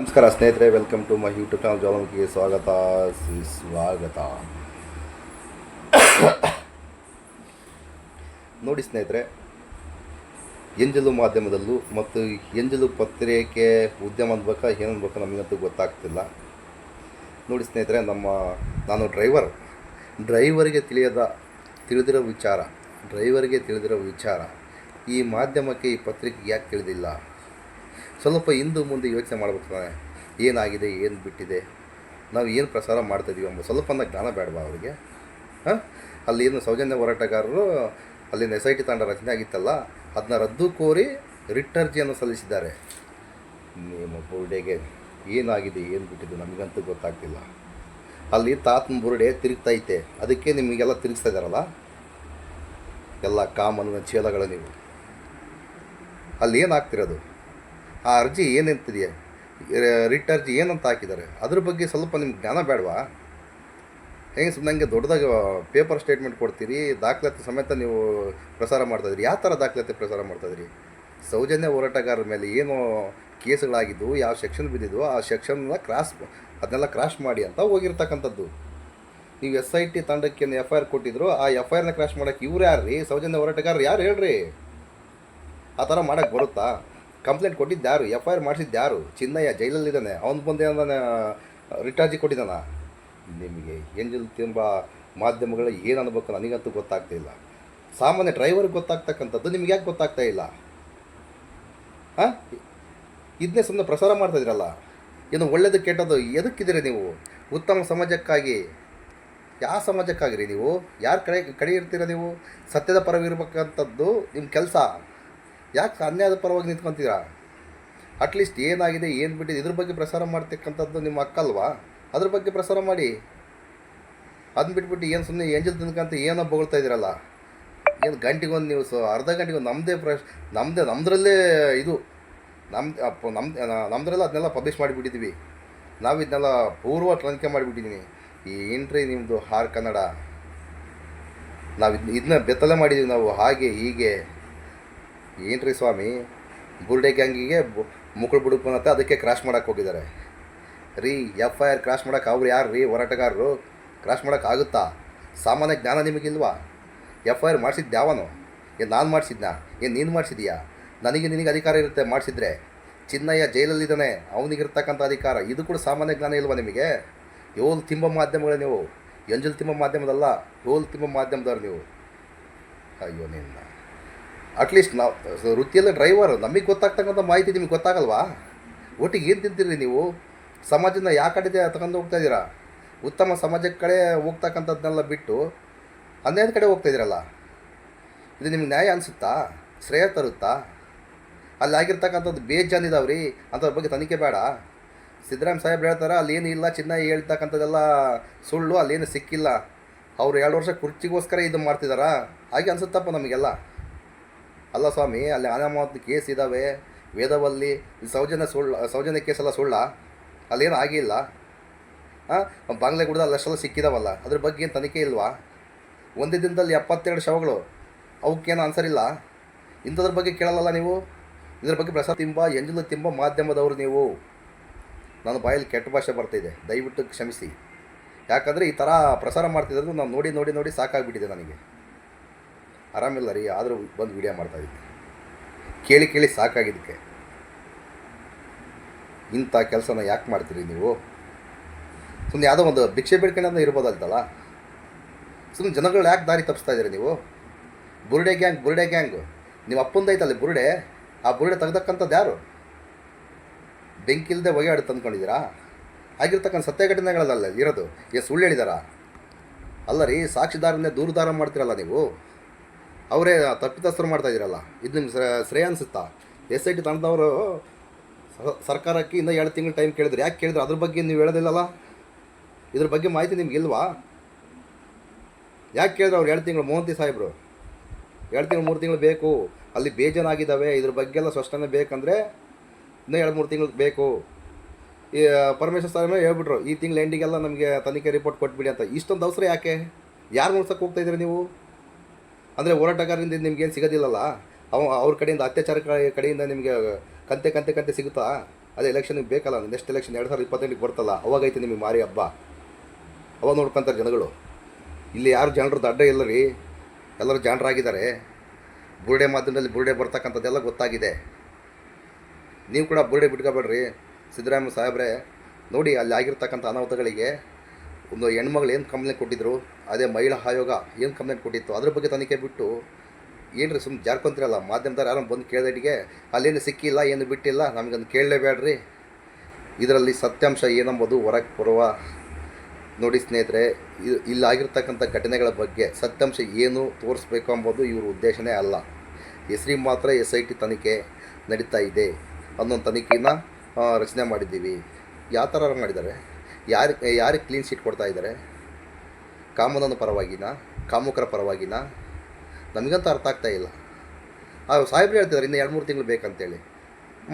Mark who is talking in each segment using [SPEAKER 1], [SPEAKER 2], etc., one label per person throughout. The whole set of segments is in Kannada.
[SPEAKER 1] ನಮಸ್ಕಾರ ಸ್ನೇಹಿತರೆ welcome to my YouTube channel ಜ್ವಾಲಾಮುಖಿಗೆ ಸ್ವಾಗತ ಸ್ವಾಗತ ನೋಡಿ ಸ್ನೇಹಿತರೆ, ಎಂಜಲು ಮಾಧ್ಯಮದಲ್ಲೂ ಮತ್ತು ಎಂಜಲು ಪತ್ರಿಕೆ ಉದ್ಯಮ ಅನ್ಬೇಕಾ ಏನು ಅನ್ಬೇಕು ನಮಗಂತೂ ಗೊತ್ತಾಗ್ತಿಲ್ಲ. ನೋಡಿ ಸ್ನೇಹಿತರೆ, ನಮ್ಮ, ನಾನು ಡ್ರೈವರ್ ಡ್ರೈವರಿಗೆ ತಿಳಿಯದ, ತಿಳಿದಿರೋ ವಿಚಾರ ಡ್ರೈವರಿಗೆ ತಿಳಿದಿರೋ ವಿಚಾರ. ಈ ಮಾಧ್ಯಮಕ್ಕೆ ಈ ಪತ್ರಿಕೆಗೆ ಯಾಕೆ ತಿಳಿದಿಲ್ಲ? ಸ್ವಲ್ಪ ಹಿಂದು ಮುಂದೆ ಯೋಚನೆ ಮಾಡ್ಬೇಕು ತಾನೆ. ಏನಾಗಿದೆ, ಏನು ಬಿಟ್ಟಿದೆ? ನಾವು ಏನು ಪ್ರಸಾರ ಮಾಡ್ತಾಯಿದ್ದೀವಿ ಅಂಬ ಸ್ವಲ್ಪ ಅನ್ನೋ ಜ್ಞಾನ ಬೇಡವಾ ಅವರಿಗೆ? ಹಾಂ? ಏನು ಸೌಜನ್ಯ ಹೋರಾಟಗಾರರು ಅಲ್ಲಿನ ಎಸ್ ಐ ಟಿ ತಂಡ ರಚನೆ ಆಗಿತ್ತಲ್ಲ ಅದನ್ನ ರದ್ದು ಕೋರಿ ರಿಟ್ ಅರ್ಜಿಯನ್ನು ಸಲ್ಲಿಸಿದ್ದಾರೆ. ನಿಮ್ಮ ಬುರುಡೆಗೆ ಏನಾಗಿದೆ, ಏನು ಬಿಟ್ಟಿದೆ ನಮಗಂತೂ ಗೊತ್ತಾಗ್ತಿಲ್ಲ. ಅಲ್ಲಿ ತಾತನ ಬುರುಡೆ ತಿರುಗ್ತೈತೆ. ಅದಕ್ಕೆ ನಿಮಗೆಲ್ಲ ತಿರುಗಿಸ್ತಾ ಇದ್ದಾರಲ್ಲ? ಎಲ್ಲ ಕಾಮನ್ನ ಚೀಲಗಳು ನೀವು. ಅಲ್ಲಿ ಏನು ಆಗ್ತಿರೋದು? ಆ ಅರ್ಜಿ ಏನಂತಿದೆಯಾ ರಿಟ್ ಅರ್ಜಿ ಏನಂತ ಹಾಕಿದ್ದಾರೆ? ಅದ್ರ ಬಗ್ಗೆ ಸ್ವಲ್ಪ ನಿಮ್ಗೆ ಜ್ಞಾನ ಬೇಡವಾ? ಹೆಂಗೆ ಸುಮ್ಮನೆ ದೊಡ್ಡದಾಗಿ ಪೇಪರ್ ಸ್ಟೇಟ್ಮೆಂಟ್ ಕೊಡ್ತೀರಿ, ದಾಖಲಾತಿ ಸಮೇತ ನೀವು ಪ್ರಸಾರ ಮಾಡ್ತಾಯಿದ್ರಿ ಯಾವ ಥರ ದಾಖಲಾತಿ ಪ್ರಸಾರ ಮಾಡ್ತಾಯಿದ್ರಿ ಸೌಜನ್ಯ ಹೋರಾಟಗಾರರ ಮೇಲೆ ಏನು ಕೇಸುಗಳಾಗಿದ್ದವು, ಯಾವ ಸೆಕ್ಷನ್ ಬಿದ್ದಿದ್ವು ಆ ಸೆಕ್ಷನ್ನ ಕ್ರಾಸ್ ಅದನ್ನೆಲ್ಲ ಕ್ರಾಶ್ ಮಾಡಿ ಅಂತ ಹೋಗಿರ್ತಕ್ಕಂಥದ್ದು. ನೀವು ಎಸ್ ಐ ಟಿ ತಂಡಕ್ಕೆ ಎಫ್ ಐ ಆರ್ ಕೊಟ್ಟಿದ್ರು, ಆ ಎಫ್ ಐ ಆರ್ನ ಕ್ರಾಶ್ ಮಾಡೋಕ್ಕೆ ಇವ್ರು ಯಾರು ರೀ ಸೌಜನ್ಯ ಹೋರಾಟಗಾರರು ಯಾರು ಹೇಳ್ರಿ? ಆ ಥರ ಮಾಡೋಕ್ಕೆ ಬರುತ್ತಾ? ಕಂಪ್ಲೇಂಟ್ ಕೊಟ್ಟಿದ್ದು ಯಾರು ಎಫ್ ಐ ಆರ್ ಮಾಡಿಸಿದ್ದು ಯಾರು ಚಿನ್ನಯ್ಯ ಜೈಲಲ್ಲಿದ್ದಾನೆ. ಅವ್ನು ಬಂದು ಏನಾನ ರಿಟಾರ್ಜಿ ಕೊಟ್ಟಿದ್ದಾನ? ನಿಮಗೆ ಎಂಜಲ್ ತುಂಬ ಮಾಧ್ಯಮಗಳು ಏನು ಅನ್ಬೇಕು ನನಗಂತೂ ಗೊತ್ತಾಗ್ತಾ ಇಲ್ಲ. ಸಾಮಾನ್ಯ ಡ್ರೈವರ್ಗೆ ಗೊತ್ತಾಗ್ತಕ್ಕಂಥದ್ದು ನಿಮ್ಗೆ ಯಾಕೆ ಗೊತ್ತಾಗ್ತಾ ಇಲ್ಲ? ಹಾಂ? ಇದನ್ನೇ ಸುಮ್ಮನೆ ಪ್ರಸಾರ ಮಾಡ್ತಾ ಇದ್ರಲ್ಲ? ಏನು ಒಳ್ಳೇದು ಕೆಟ್ಟದ್ದು ಎದಕ್ಕಿದ್ದೀರಿ ನೀವು? ಉತ್ತಮ ಸಮಾಜಕ್ಕಾಗಿ, ಯಾವ ಸಮಾಜಕ್ಕಾಗಿರಿ ನೀವು? ಯಾರು ಕಡೆ ಕಡೆ ಇರ್ತೀರ ನೀವು? ಸತ್ಯದ ಪರವಿರಬೇಕಂಥದ್ದು ನಿಮ್ಮ ಕೆಲಸ. ಯಾಕೆ ಅನ್ಯಾಯದ ಪರವಾಗಿ ನಿಂತ್ಕೊತೀರಾ? ಅಟ್ಲೀಸ್ಟ್ ಏನಾಗಿದೆ, ಏನು ಬಿಟ್ಟಿದೆ, ಇದ್ರ ಬಗ್ಗೆ ಪ್ರಸಾರ ಮಾಡ್ತಕ್ಕಂಥದ್ದು ನಿಮ್ಮ ಅಕ್ಕಲ್ವಾ ಅದ್ರ ಬಗ್ಗೆ ಪ್ರಸಾರ ಮಾಡಿ. ಅದನ್ನ ಬಿಟ್ಬಿಟ್ಟು ಏನು ಸುಮ್ಮನೆ ಏಂಜಲ್ ತಿನ್ಕಂತ ಏನೋ ಬೊಗಳ್ತಾ ಇದ್ದೀರಲ್ಲ? ಏನು ಗಂಟೆಗೊಂದು ನೀವು ಸೊ, ಅರ್ಧ ಗಂಟೆಗೊಂದು ನಮ್ಮದೇ ಪ್ರಶ್ ನಮ್ಮದೇ ನಮ್ಮದ್ರಲ್ಲೇ ಇದು. ನಮ್ಮ ನಮ್ಮ ನಮ್ಮದ್ರಲ್ಲ ಅದನ್ನೆಲ್ಲ ಪಬ್ಲಿಷ್ ಮಾಡಿಬಿಟ್ಟಿದ್ದೀವಿ ನಾವು ಇದನ್ನೆಲ್ಲ ಪೂರ್ವ ತನಿಖೆ ಮಾಡಿಬಿಟ್ಟಿದ್ದೀನಿ ಈ ಏನ್ರಿ ನಿಮ್ಮದು ಹಾರ್ ಕನ್ನಡ. ನಾವು ಇದನ್ನ ಬೆತ್ತಲೆ ಮಾಡಿದ್ದೀವಿ ನಾವು, ಹಾಗೆ, ಹೀಗೆ. ಏನ್ರಿ ಸ್ವಾಮಿ? ಬುರ್ಡೆ ಗ್ಯಾಂಗಿಗೆ ಮುಕುಳು ಬುಡುಕು ಅದಕ್ಕೆ ಕ್ರಾಶ್ ಮಾಡೋಕೆ ಹೋಗಿದ್ದಾರೆ. ರೀ ಎಫ್ ಐ ಆರ್ ಕ್ರಾಶ್ ಮಾಡೋಕೆ ಅವ್ರು ಯಾರು ರೀ, ಹೋರಾಟಗಾರರು? ಕ್ರಾಶ್ ಮಾಡೋಕ್ಕಾಗುತ್ತಾ ಸಾಮಾನ್ಯ ಜ್ಞಾನ ನಿಮಗಿಲ್ವಾ? ಎಫ್ ಐ ಆರ್ ಮಾಡಿಸಿದ್ದು ಯಾವನು ಏನು ನಾನು ಮಾಡಿಸಿದ್ನಾ? ಏನು ನೀನು ಮಾಡಿಸಿದೀಯಾ? ನನಗೆ ನಿನಗೆ ಅಧಿಕಾರ ಇರುತ್ತೆ ಮಾಡಿಸಿದ್ರೆ. ಚಿನ್ನಯ್ಯ ಜೈಲಲ್ಲಿದ್ದಾನೆ, ಅವನಿಗಿರ್ತಕ್ಕಂಥ ಅಧಿಕಾರ. ಇದು ಕೂಡ ಸಾಮಾನ್ಯ ಜ್ಞಾನ ಇಲ್ವಾ ನಿಮಗೆ? ಯೋಲ್ ತಿಂಬ ಮಾಧ್ಯಮಗಳು ನೀವು. ಎಂಜಲ್ ತಿಂಬ ಮಾಧ್ಯಮದಲ್ಲ, ಯೋಲ್ ತಿಂಬ ಮಾಧ್ಯಮದವ್ರು ನೀವು. ಅಯ್ಯೋ, ನಿನ್ನ. ಅಟ್ಲೀಸ್ಟ್ ನಾವು ವೃತ್ತಿಯಲ್ಲ ಡ್ರೈವರ್ ನಮಗೆ ಗೊತ್ತಾಗ್ತಕ್ಕಂಥ ಮಾಹಿತಿ ನಿಮಗೆ ಗೊತ್ತಾಗಲ್ವಾ? ಒಟ್ಟಿಗೆ ಏನು ತಿಂತೀರಿ ನೀವು? ಸಮಾಜದಿಂದ ಯಾವ ಕಡೆ ತಗೊಂಡು ಹೋಗ್ತಾ ಇದ್ದೀರಾ? ಉತ್ತಮ ಸಮಾಜದ ಕಡೆ ಹೋಗ್ತಕ್ಕಂಥದ್ದನ್ನೆಲ್ಲ ಬಿಟ್ಟು ಹನ್ನೆರಡು ಕಡೆ ಹೋಗ್ತಾ ಇದ್ದೀರಲ್ಲ? ಇದು ನಿಮ್ಗೆ ನ್ಯಾಯ ಅನಿಸುತ್ತಾ? ಶ್ರೇಯ ತರುತ್ತಾ? ಅಲ್ಲಿ ಆಗಿರ್ತಕ್ಕಂಥದ್ದು ಬೇಜಾನ್ ಇದಾವೆ ರೀ ಅಂಥದ್ರ ಬಗ್ಗೆ ತನಿಖೆ ಬೇಡ. ಸಿದ್ದರಾಮ ಸಾಹೇಬ್ರು ಹೇಳ್ತಾರೆ ಅಲ್ಲೇನು ಇಲ್ಲ, ಚಿನ್ನ ಹೇಳ್ತಕ್ಕಂಥದ್ದೆಲ್ಲ ಸುಳ್ಳು ಅಲ್ಲೇನು ಸಿಕ್ಕಿಲ್ಲ. ಅವ್ರು ಎರಡು ವರ್ಷ ಕುರ್ಚಿಗೋಸ್ಕರ ಇದು ಮಾಡ್ತಿದ್ದಾರಾ ಹಾಗೆ ಅನಿಸುತ್ತಪ್ಪ ನಮಗೆಲ್ಲ. ಅಲ್ಲ ಸ್ವಾಮಿ, ಅಲ್ಲಿ ಅನಾಮತ್ ಕೇಸ್ ಇದ್ದಾವೆ ವೇದವಲ್ಲಿ ಸೌಜನ್ಯ ಸುಳ್ಳು, ಸೌಜನ್ಯ ಕೇಸೆಲ್ಲ ಸುಳ್ಳ? ಅಲ್ಲೇನು ಆಗಿಲ್ಲ? ಹಾಂ ಬಾಂಗ್ಲೆ ಗುಡ್ದ ಅಲ್ಲಷ್ಟೆಲ್ಲ ಸಿಕ್ಕಿದಾವಲ್ಲ, ಅದ್ರ ಬಗ್ಗೆ ಏನು ತನಿಖೆ ಇಲ್ವಾ? ಒಂದೇ ದಿನದಲ್ಲಿ ಎಪ್ಪತ್ತೆರಡು ಶವಗಳು, ಅವಕ್ಕೇನು ಆನ್ಸರ್ ಇಲ್ಲ? ಇಂಥದ್ರ ಬಗ್ಗೆ ಕೇಳಲ್ಲ ನೀವು? ಇದ್ರ ಬಗ್ಗೆ ಪ್ರಸಾದ್ ತಿಂಬ, ಎಂಜಲು ತಿಂಬ ಮಾಧ್ಯಮದವರು ನೀವು. ನನ್ನ ಬಾಯಲ್ಲಿ ಕೆಟ್ಟ ಭಾಷೆ ಬರ್ತಿದೆ ದಯವಿಟ್ಟು ಕ್ಷಮಿಸಿ. ಯಾಕಂದರೆ ಈ ಥರ ಪ್ರಸಾರ ಮಾಡ್ತಿದ್ರು ನಾನು ನೋಡಿ ನೋಡಿ ನೋಡಿ ಸಾಕಾಗಿಬಿಟ್ಟಿದೆ ನನಗೆ. ಆರಾಮಿಲ್ಲ ರೀ, ಆದರೂ ಬಂದು ವೀಡಿಯೋ ಮಾಡ್ತಾಯಿದ್ದೆ ಕೇಳಿ ಕೇಳಿ ಸಾಕಾಗಿದ್ದಕ್ಕೆ. ಇಂಥ ಕೆಲಸನ ಯಾಕೆ ಮಾಡ್ತೀರಿ ನೀವು? ಸುಮ್ಮನೆ ಯಾವುದೋ ಒಂದು ಭಿಕ್ಷೆ ಬೇಡ್ಕೊಂಡು ಇರ್ಬೋದಲ್ತಲ್ಲ? ಸುಮ್ಮನೆ ಜನಗಳು ಯಾಕೆ ದಾರಿ ತಪ್ಪಿಸ್ತಾ ಇದ್ದೀರಿ ನೀವು? ಬುರುಡೆ ಗ್ಯಾಂಗ್ ಬುರುಡೆ ಗ್ಯಾಂಗ್. ನೀವು ಅಪ್ಪಂದೈತಲ್ಲ ಬುರುಡೆ? ಆ ಬುರುಡೆ ತೆಗೆದಕ್ಕಂಥದ್ದು ಯಾರು? ಬೆಂಕಿಲ್ದೆ ಹೊಗೆ ಆಡು ತಂದ್ಕೊಂಡಿದ್ದೀರಾ? ಆಗಿರ್ತಕ್ಕಂಥ ಸತ್ಯ ಘಟನೆಗಳಲ್ಲ ಇರೋದು. ಎಸ್ ಸುಳ್ಳು ಹೇಳಿದಾರ? ಅಲ್ಲ ರೀ, ಸಾಕ್ಷಿದಾರನ್ನೇ ದೂರದಾರ ಮಾಡ್ತೀರಲ್ಲ ನೀವು? ಅವರೇ ತಪ್ಪಿತಸ್ಥರು ಮಾಡ್ತಾ ಇದ್ದೀರಲ್ಲ ಇದು ನಿಮ್ಗೆ ಶ್ರೇಯ ಅನಿಸುತ್ತಾ? ಎಸ್ ಐ ಟಿ ತಂಡದವರು ಸರ್ಕಾರಕ್ಕೆ ಇನ್ನೂ ಎರಡು ತಿಂಗಳು ಟೈಮ್ ಕೇಳಿದ್ರು. ಯಾಕೆ ಕೇಳಿದ್ರು? ಅದ್ರ ಬಗ್ಗೆ ನೀವು ಹೇಳೋದಿಲ್ಲಲ್ಲ? ಇದ್ರ ಬಗ್ಗೆ ಮಾಹಿತಿ ನಿಮ್ಗೆ ಇಲ್ವಾ? ಯಾಕೆ ಕೇಳಿದ್ರು ಅವ್ರು ಎರಡು ತಿಂಗಳು? ಮೋಹಂತಿ ಸಾಹೇಬರು. ಎರಡು ತಿಂಗಳು, ಮೂರು ತಿಂಗಳು ಬೇಕು. ಅಲ್ಲಿ ಬೇಜಾನಾಗಿದ್ದಾವೆ ಇದ್ರ ಬಗ್ಗೆ ಎಲ್ಲ ಸ್ಪಷ್ಟನೆ ಬೇಕಂದರೆ ಇನ್ನೂ ಎರಡು, ಮೂರು ತಿಂಗಳು ಬೇಕು. ಈ ಪರಮೇಶ್ವರ್ ಸಾಹೇಬ್ನ ಹೇಳ್ಬಿಟ್ರು, ಈ ತಿಂಗಳು ಎಂಡಿಗೆಲ್ಲ ನಮಗೆ ತನಿಖೆ ರಿಪೋರ್ಟ್ ಕೊಟ್ಬಿಡಿ ಅಂತ. ಇಷ್ಟೊಂದು ಅವಸರ ಯಾಕೆ? ಯಾರು ಮುಗಿಸೋಕೆ ಹೋಗ್ತಾ ಇದ್ದೀರಿ ನೀವು? ಅಂದರೆ ಹೋರಾಟಗಾರರಿಂದ ನಿಮ್ಗೇನು ಸಿಗೋದಿಲ್ಲಲ್ಲ? ಅವ ಅವ್ರ ಕಡೆಯಿಂದ ಅತ್ಯಾಚಾರ ಕಡೆಯಿಂದ ನಿಮಗೆ ಕಂತೆ ಕಂತೆ ಕಂತೆ ಸಿಗುತ್ತಾ? ಅದೇ ಎಲೆಕ್ಷನ್ಗೆ ಬೇಕಲ್ಲ ನೆಕ್ಸ್ಟ್ ಎಲೆಕ್ಷನ್ ಎರಡು ಸಾವಿರದ ಇಪ್ಪತ್ತೆಂಟಿಗೆ ಬರ್ತಲ್ಲ ಅವಾಗೈತೆ ನಿಮಗೆ ಮಾರಿ ಹಬ್ಬ. ಅವಾಗ ನೋಡ್ಕೊಂತಾರೆ ಜನಗಳು. ಇಲ್ಲಿ ಯಾರು ಜನರದ್ದು ಅಡ್ಡ ಇಲ್ಲ ರೀ. ಎಲ್ಲರೂ ಜಾಣರಾಗಿದ್ದಾರೆ. ಬುರುಡೆ ಮಾಧ್ಯಮದಲ್ಲಿ ಬುರುಡೆ ಬರ್ತಕ್ಕಂಥದ್ದೆಲ್ಲ ಗೊತ್ತಾಗಿದೆ. ನೀವು ಕೂಡ ಬುರುಡೆ ಬಿಟ್ಕೋಬೇಡ್ರಿ. ಸಿದ್ದರಾಮಯ್ಯ ಸಾಹೇಬ್ರೆ, ನೋಡಿ ಅಲ್ಲಿ ಆಗಿರ್ತಕ್ಕಂಥ ಅನಾಹುತಗಳಿಗೆ ಒಂದು ಹೆಣ್ಮಗಳು ಏನು ಕಂಪ್ಲೇಂಟ್ ಕೊಟ್ಟಿದ್ರು, ಅದೇ ಮಹಿಳಾ ಆಯೋಗ ಏನು ಕಂಪ್ಲೇಂಟ್ ಕೊಟ್ಟಿತ್ತು, ಅದ್ರ ಬಗ್ಗೆ ತನಿಖೆ ಬಿಟ್ಟು, ಏನ್ರಿ ಸುಮ್ಮನೆ ಜಾರ್ಕೊಂತಿರಲ್ಲ, ಮಾಧ್ಯಮದವ್ರು ಯಾರು ಬಂದು ಕೇಳಿದಟ್ಟಿಗೆ ಅಲ್ಲೇನು ಸಿಕ್ಕಿಲ್ಲ, ಏನು ಬಿಟ್ಟಿಲ್ಲ ನಮಗನ್ನು ಕೇಳಲೇಬೇಡ್ರಿ ಇದರಲ್ಲಿ ಸತ್ಯಾಂಶ ಏನಂಬೋದು ಹೊರಗೆ ಬರುವ ನೋಡಿ ಸ್ನೇಹಿತರೆ, ಇದು ಇಲ್ಲಾಗಿರ್ತಕ್ಕಂಥ ಘಟನೆಗಳ ಬಗ್ಗೆ ಸತ್ಯಾಂಶ ಏನು ತೋರಿಸ್ಬೇಕು ಅಂಬೋದು ಇವ್ರ ಉದ್ದೇಶನೇ ಅಲ್ಲ. ಹೆಸರಿ ಮಾತ್ರ ಎಸ್ ಐ ಟಿ ತನಿಖೆ ನಡೀತಾ ಇದೆ ಅನ್ನೋ ತನಿಖೆನ ರಚನೆ ಮಾಡಿದ್ದೀವಿ. ಯಾವ ಥರ ಮಾಡಿದ್ದಾರೆ? ಯಾರು ಯಾರಿಗೆ ಕ್ಲೀನ್ ಶೀಟ್ ಕೊಡ್ತಾ ಇದ್ದಾರೆ? ಕಾಮನನ ಪರವಾಗಿನ? ಕಾಮುಕರ ಪರವಾಗಿನ? ನಮಗಂತೂ ಅರ್ಥ ಆಗ್ತಾ ಇಲ್ಲ. ಆ, ಸಾಹೇಬ್ರು ಹೇಳ್ತಿದ್ದಾರೆ ಇನ್ನು ಎರಡು ಮೂರು ತಿಂಗಳು ಬೇಕಂತೇಳಿ.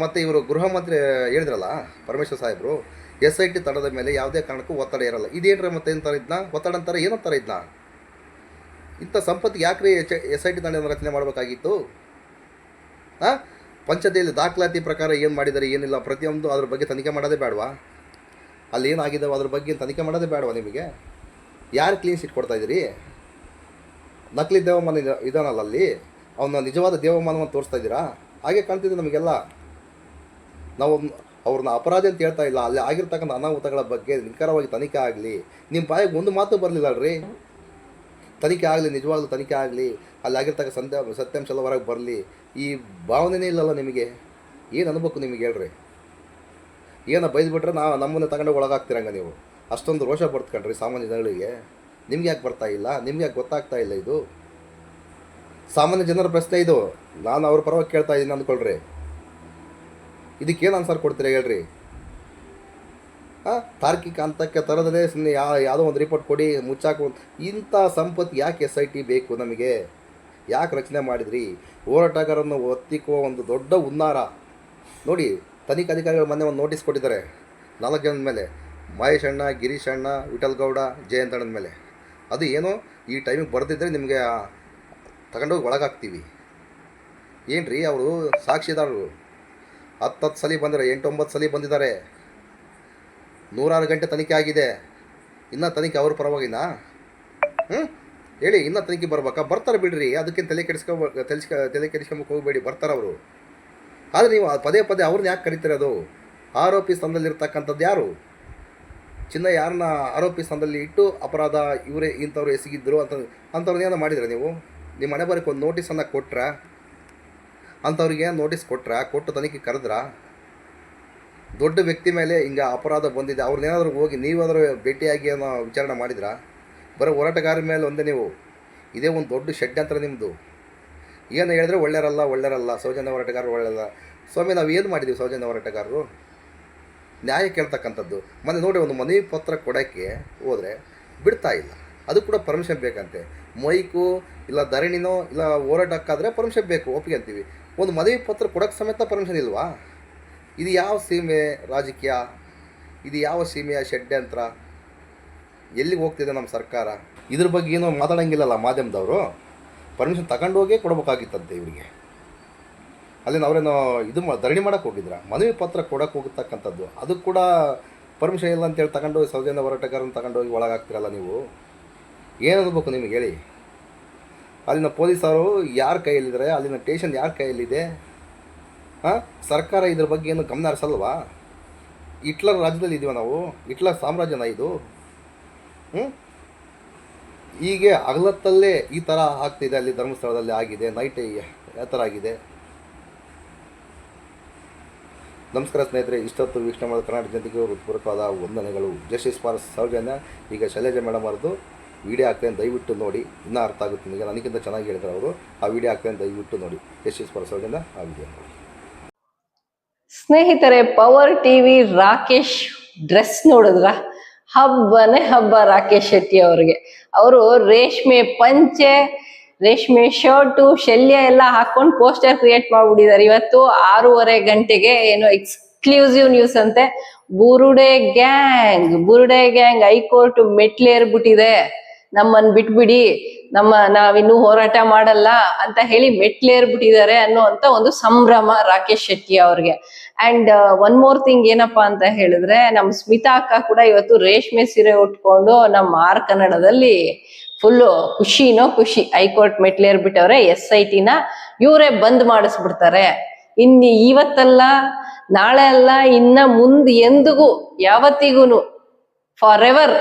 [SPEAKER 1] ಮತ್ತು ಇವರು ಗೃಹ ಮಂತ್ರಿ ಹೇಳಿದ್ರಲ್ಲ, ಪರಮೇಶ್ವರ್ ಸಾಹೇಬರು, ಎಸ್ ಐ ಟಿ ತಂಡದ ಮೇಲೆ ಯಾವುದೇ ಕಾರಣಕ್ಕೂ ಒತ್ತಡ ಇರಲ್ಲ. ಇದೇನ್ರ ಮತ್ತೆ ಎಂತಾರೆ ಇದನ್ನ ಒತ್ತಡ ಅಂತಾರೆ ಥರ ಇದನ್ನ ಇಂಥ ಸಂಪತ್ತಿಗೆ ಯಾಕ್ರಿ ಎಸ್ ಐ ಟಿ ತಂಡದ ರಚನೆ ಮಾಡಬೇಕಾಗಿತ್ತು? ಹಾಂ ಪಂಚಾಯತಿಯಲ್ಲಿ ದಾಖಲಾತಿ ಪ್ರಕಾರ ಏನು ಮಾಡಿದ್ದಾರೆ, ಏನಿಲ್ಲ, ಪ್ರತಿಯೊಂದು ಅದ್ರ ಬಗ್ಗೆ ತನಿಖೆ ಮಾಡೋದೇ ಬೇಡವಾ? ಅಲ್ಲಿ ಏನಾಗಿದ್ದಾವೆ ಅದ್ರ ಬಗ್ಗೆ ತನಿಖೆ ಮಾಡೋದೇ ಬೇಡವಾ ನಿಮಗೆ? ಯಾರು ಕ್ಲೀನ್ ಶೀಟ್ ಕೊಡ್ತಾ ಇದ್ದೀರಿ? ನಕಲಿ ದೇವಮಾನ ಇದ- ಇದಾನಲ್ಲ ಅಲ್ಲಿ? ಅವನ ನಿಜವಾದ ದೇವಮಾನವನ್ನು ತೋರಿಸ್ತಾ ಇದ್ದೀರಾ? ಹಾಗೆ ಕಾಣ್ತಿದೆ ನಮಗೆಲ್ಲ. ನಾವು ಅವ್ರನ್ನ ಅಪರಾಧ ಅಂತ ಹೇಳ್ತಾ ಇಲ್ಲ. ಅಲ್ಲಿ ಆಗಿರ್ತಕ್ಕಂಥ ಅನಾಹುತಗಳ ಬಗ್ಗೆ ನಿಖರವಾಗಿ ತನಿಖೆ ಆಗಲಿ. ನಿಮ್ಮ ಬಾಯಿಗೆ ಒಂದು ಮಾತು ಬರಲಿಲ್ಲ ಅಲ್ರಿ? ತನಿಖೆ ಆಗಲಿ, ನಿಜವಾಗ್ಲೂ ತನಿಖೆ ಆಗಲಿ. ಅಲ್ಲಿ ಆಗಿರ್ತಕ್ಕ ಸಂಧ್ಯ ಸತ್ಯಾಂಶ ಬರಲಿ. ಈ ಭಾವನೆನೇ ಇಲ್ಲಲ್ಲ ನಿಮಗೆ? ಏನು ಅನ್ಬೇಕು ನಿಮಗೆ ಹೇಳ್ರಿ? ಏನೋ ಬೈದ್ಬಿಟ್ರೆ ನಾವು ನಮ್ಮನ್ನು ತಗೊಂಡು ಒಳಗಾಗ್ತಿರಂಗ ನೀವು. ಅಷ್ಟೊಂದು ರೋಷ ಪಡ್ತ್ಕೊಂಡ್ರಿ ಸಾಮಾನ್ಯ ಜನಗಳಿಗೆ. ನಿಮ್ಗೆ ಯಾಕೆ ಬರ್ತಾ ಇಲ್ಲ? ನಿಮ್ಗೆ ಯಾಕೆ ಗೊತ್ತಾಗ್ತಾ ಇಲ್ಲ ಇದು? ಸಾಮಾನ್ಯ ಜನರ ಪ್ರಶ್ನೆ ಇದು. ನಾನು ಅವ್ರ ಪರವಾಗಿ ಕೇಳ್ತಾ ಇದ್ದೀನಿ ಅಂದ್ಕೊಳ್ರಿ. ಇದಕ್ಕೇನು ಆನ್ಸರ್ ಕೊಡ್ತೀರಾ ಹೇಳ್ರಿ? ತಾರ್ಕಿಕ ಹಂತಕ್ಕೆ ತರದೇ ಸುಮ್ಮನೆ ಯಾ ಯಾವುದೋ ಒಂದು ರಿಪೋರ್ಟ್ ಕೊಡಿ, ಮುಚ್ಚಾಕು ಇಂಥ ಸಂಪತ್ತು ಯಾಕೆ ಎಸ್ ಐ ಟಿ ಬೇಕು ನಮಗೆ? ಯಾಕೆ ರಚನೆ ಮಾಡಿದ್ರಿ? ಹೋರಾಟಗಾರನ್ನು ಒತ್ತಿಕ್ಕುವ ಒಂದು ದೊಡ್ಡ ಹುನ್ನಾರ. ನೋಡಿ ತನಿಖಾ ಅಧಿಕಾರಿಗಳು ಮೊನ್ನೆ ಒಂದು ನೋಟಿಸ್ ಕೊಟ್ಟಿದ್ದಾರೆ. ನಾಲ್ಕು ಜನದ ಮೇಲೆ, ಮಹೇಶ್ ಅಣ್ಣ, ಗಿರೀಶ್ ಅಣ್ಣ, ವಿಠಲ್ ಗೌಡ, ಜಯಂತ್ ಅಣ್ಣನ ಮೇಲೆ. ಅದು ಏನೋ ಈ ಟೈಮಿಗೆ ಬರೆದಿದ್ದರೆ ನಿಮಗೆ ತಗೊಂಡೋಗಿ ಒಳಗಾಗ್ತೀವಿ ಏನು ರೀ ಅವರು ಸಾಕ್ಷಿದಾರರು? ಹತ್ತು ಹತ್ತು ಸಲ ಬಂದರೆ, ಎಂಟೊಂಬತ್ತು ಸಲ ಬಂದಿದ್ದಾರೆ. ನೂರಾರು ಗಂಟೆ ತನಿಖೆ ಆಗಿದೆ. ಇನ್ನೂ ತನಿಖೆ ಅವ್ರ ಪರವಾಗಿಲ್ಲ ಹ್ಞೂ ಹೇಳಿ, ಇನ್ನೂ ತನಿಖೆ ಬರ್ಬೇಕಾ? ಬರ್ತಾರೆ ಬಿಡ್ರಿ ಅದಕ್ಕೇನು ತಲೆ ಕೆಡಿಸ್ಕೊ, ತಲೆ ತಲೆ ಕೆಡಿಸ್ಕೊಂಬಕ್ಕೆ ಹೋಗಬೇಡಿ, ಬರ್ತಾರೆ ಅವರು. ಆದರೆ ನೀವು ಪದೇ ಪದೇ ಅವ್ರನ್ನ ಯಾಕೆ ಕರಿತಿರೋದು ಆರೋಪಿ ಸ್ಥಾನದಲ್ಲಿರ್ತಕ್ಕಂಥದ್ದು ಯಾರು? ಚಿನ್ನ ಯಾರನ್ನ ಆರೋಪಿ ಸ್ಥಾನದಲ್ಲಿ ಇಟ್ಟು ಅಪರಾಧ ಇವರೇ ಇಂಥವ್ರು ಎಸಗಿದ್ರು ಅಂತ ಅಂಥವ್ರನ್ನ ಏನೋ ಮಾಡಿದ್ರೆ ನೀವು? ನಿಮ್ಮ ಮನೆ ಬರೋಕ್ಕೆ ಒಂದು ನೋಟಿಸನ್ನು ಕೊಟ್ರಾ? ಅಂಥವ್ರಿಗೆ ನೋಟಿಸ್ ಕೊಟ್ರಾ? ಕೊಟ್ಟು ತನಿಖೆ ಕರೆದ್ರಾ? ದೊಡ್ಡ ವ್ಯಕ್ತಿ ಮೇಲೆ ಹಿಂಗೆ ಅಪರಾಧ ಬಂದಿದೆ. ಅವ್ರನ್ನೇನಾದರೂ ಹೋಗಿ ನೀವಾದರೂ ಭೇಟಿಯಾಗಿ ಏನೋ ವಿಚಾರಣೆ ಮಾಡಿದ್ರಾ? ಬರೋ ಹೋರಾಟಗಾರ ಮೇಲೆ ಒಂದೇ ನೀವು? ಇದೇ ಒಂದು ದೊಡ್ಡ ಷಡ್ಯಂತ್ರ ನಿಮ್ಮದು ಏನು ಹೇಳಿದ್ರೆ ಒಳ್ಳೆಯರಲ್ಲ ಒಳ್ಳೆಯರಲ್ಲ, ಸೌಜನ್ಯ ಹೋರಾಟಗಾರರು ಒಳ್ಳೆಯಲ್ಲ ಸ್ವಾಮಿ, ನಾವು ಏನು ಮಾಡಿದ್ದೀವಿ ಸೌಜನ್ಯ ಹೋರಾಟಗಾರರು? ನ್ಯಾಯ ಕೇಳ್ತಕ್ಕಂಥದ್ದು. ಮೊನ್ನೆ ನೋಡಿ ಒಂದು ಮನವಿ ಪತ್ರ ಕೊಡೋಕ್ಕೆ ಹೋದರೆ ಬಿಡ್ತಾ ಇಲ್ಲ. ಅದು ಕೂಡ ಪರ್ಮಿಷನ್ ಬೇಕಂತೆ. ಮೈಕು, ಇಲ್ಲ ಧರಣಿನೋ, ಇಲ್ಲ ಹೋರಾಟಕ್ಕಾದರೆ ಪರ್ಮಿಷನ್ ಬೇಕು, ಒಪ್ಪಿಗೆ ಒಂದು ಮನವಿ ಪತ್ರ ಕೊಡೋಕ್ಕೆ ಸಮೇತ ಪರ್ಮಿಷನ್ ಇಲ್ವಾ? ಇದು ಯಾವ ಸೀಮೆ ರಾಜಕೀಯ? ಇದು ಯಾವ ಸೀಮೆಯ ಷಡ್ಯಂತ್ರ? ಎಲ್ಲಿಗೆ ಹೋಗ್ತಿದೆ ನಮ್ಮ ಸರ್ಕಾರ? ಇದ್ರ ಬಗ್ಗೆ ಏನೋ ಮಾತಾಡೋಂಗಿಲ್ಲಲ್ಲ ಮಾಧ್ಯಮದವರು? ಪರ್ಮಿಷನ್ ತಗೊಂಡೋಗೇ ಕೊಡಬೇಕಾಗಿತ್ತಂತೆ ಇವರಿಗೆ. ಅಲ್ಲಿನ ಅವರೇನೋ ಇದು ಮಾ, ಧರಣಿ ಮಾಡೋಕ್ಕೆ ಹೋಗಿದ್ರ? ಮನವಿ ಪತ್ರ ಕೊಡೋಕೆ ಹೋಗತಕ್ಕಂಥದ್ದು. ಅದು ಕೂಡ ಪರ್ಮಿಷನ್ ಇಲ್ಲ ಅಂತೇಳಿ ತಗೊಂಡೋಗಿ ಸೌಜನ್ಯ ಹೋರಾಟಗಾರನ ತಗೊಂಡೋಗಿ ಒಳಗಾಗ್ತಿರಲ್ಲ ನೀವು? ಏನು ಅನ್ಬೇಕು ನಿಮಗೆ ಹೇಳಿ. ಅಲ್ಲಿನ ಪೊಲೀಸರು ಯಾರ ಕೈಯಲ್ಲಿದ್ದಾರೆ? ಅಲ್ಲಿನ ಟೇಷನ್ ಯಾರ ಕೈಯಲ್ಲಿದೆ? ಹಾಂ? ಸರ್ಕಾರ ಇದ್ರ ಬಗ್ಗೆ ಏನು ಗಮನ ಹರಿಸಲ್ವಾ? ಹಿಟ್ಲರ್ ರಾಜ್ಯದಲ್ಲಿ ಇದೀವ ನಾವು? ಹಿಟ್ಲರ್ ಸಾಮ್ರಾಜ್ಯನ ಇದು? ಹ್ಞೂ ಹೀಗೆ ಅಗಲತ್ತಲ್ಲೇ ಈ ಥರ ಆಗ್ತಿದೆ, ಅಲ್ಲಿ ಧರ್ಮಸ್ಥಳದಲ್ಲಿ ಆಗಿದೆ ನೈಟ್ ಯಾವ ಥರ ಆಗಿದೆ? ನಮಸ್ಕಾರ ಸ್ನೇಹಿತರೆ, ಇಷ್ಟೊತ್ತು ವೀಕ್ಷಣೆ ಮಾಡಿದ ಕರ್ನಾಟಕ ಜನತೆಗೆ ಹೃತ್ಪೂರ್ವಕವಾದ ವಂದನೆಗಳು. Justice for Sowjanya. ಈಗ ಶೈಲಜಾ ಮೇಡಮ್ ಅವ್ರದ್ದು ವಿಡಿಯೋ ಹಾಕ್ತೇನೆ, ದಯವಿಟ್ಟು ನೋಡಿ. ಇನ್ನೂ ಅರ್ಥ ಆಗುತ್ತೆ. ನಿಮಗೆ ನನಗಿಂತ ಚೆನ್ನಾಗಿ ಹೇಳಿದ್ರು ಅವರು. ಆ ವಿಡಿಯೋ ಹಾಕ್ತೇನೆ, ದಯವಿಟ್ಟು ನೋಡಿ. Justice for Sowjanya. ಆ ವಿಡಿಯೋ
[SPEAKER 2] ಸ್ನೇಹಿತರೆ ಪವರ್ ಟಿವಿ ರಾಕೇಶ್ ಡ್ರೆಸ್ ನೋಡಿದ್ರ? ಹಬ್ಬನೇ ಹಬ್ಬ ರಾಕೇಶ್ ಶೆಟ್ಟಿ ಅವ್ರಿಗೆ. ಅವರು ರೇಷ್ಮೆ ಪಂಚೆ, ರೇಷ್ಮೆ ಶರ್ಟು, ಶಲ್ಯ ಎಲ್ಲ ಹಾಕೊಂಡು ಪೋಸ್ಟರ್ ಕ್ರಿಯೇಟ್ ಮಾಡ್ಬಿಟ್ಟಿದ್ದಾರೆ. ಇವತ್ತು ಆರೂವರೆ ಗಂಟೆಗೆ ಏನು ಎಕ್ಸ್ಕ್ಲೂಸಿವ್ ನ್ಯೂಸ್ ಅಂತೆ. ಬುರುಡೆ ಗ್ಯಾಂಗ್ ಬುರುಡೆ ಗ್ಯಾಂಗ್ ಹೈಕೋರ್ಟ್ ಮೆಟ್ಲೇರ್ಬಿಟ್ಟಿದೆ. ನಮ್ಮನ್ ಬಿಟ್ಬಿಡಿ, ನಮ್ಮ ನಾವಿನ್ನೂ ಹೋರಾಟ ಮಾಡಲ್ಲ ಅಂತ ಹೇಳಿ ಮೆಟ್ಲೇರ್ಬಿಟ್ಟಿದ್ದಾರೆ ಅನ್ನುವಂತ ಒಂದು ಸಂಭ್ರಮ ರಾಕೇಶ್ ಶೆಟ್ಟಿ ಅವ್ರಿಗೆ. ಅಂಡ್ ಒನ್ ಮೋರ್ ಥಿಂಗ್ ಏನಪ್ಪಾ ಅಂತ ಹೇಳಿದ್ರೆ, ನಮ್ ಸ್ಮಿತಾ ಅಕ್ಕ ಕೂಡ ಇವತ್ತು ರೇಷ್ಮೆ ಸೀರೆ ಉಟ್ಕೊಂಡು ನಮ್ಮ ಆರ್ ಕನ್ನಡದಲ್ಲಿ ಫುಲ್ ಖುಷಿನೋ ಖುಷಿ, ಹೈಕೋರ್ಟ್ ಮೆಟ್ಲೇರ್ಬಿಟ್ಟವ್ರೆ, ಎಸ್ ಐ ಟಿನ ಇವರೇ ಬಂದ್ ಮಾಡಿಸ್ಬಿಡ್ತಾರೆ. ಇನ್ನು ಇವತ್ತಲ್ಲ, ನಾಳೆ ಅಲ್ಲ, ಇನ್ನ ಮುಂದ್ ಎಂದಿಗೂ, ಯಾವತ್ತಿಗೂನು forever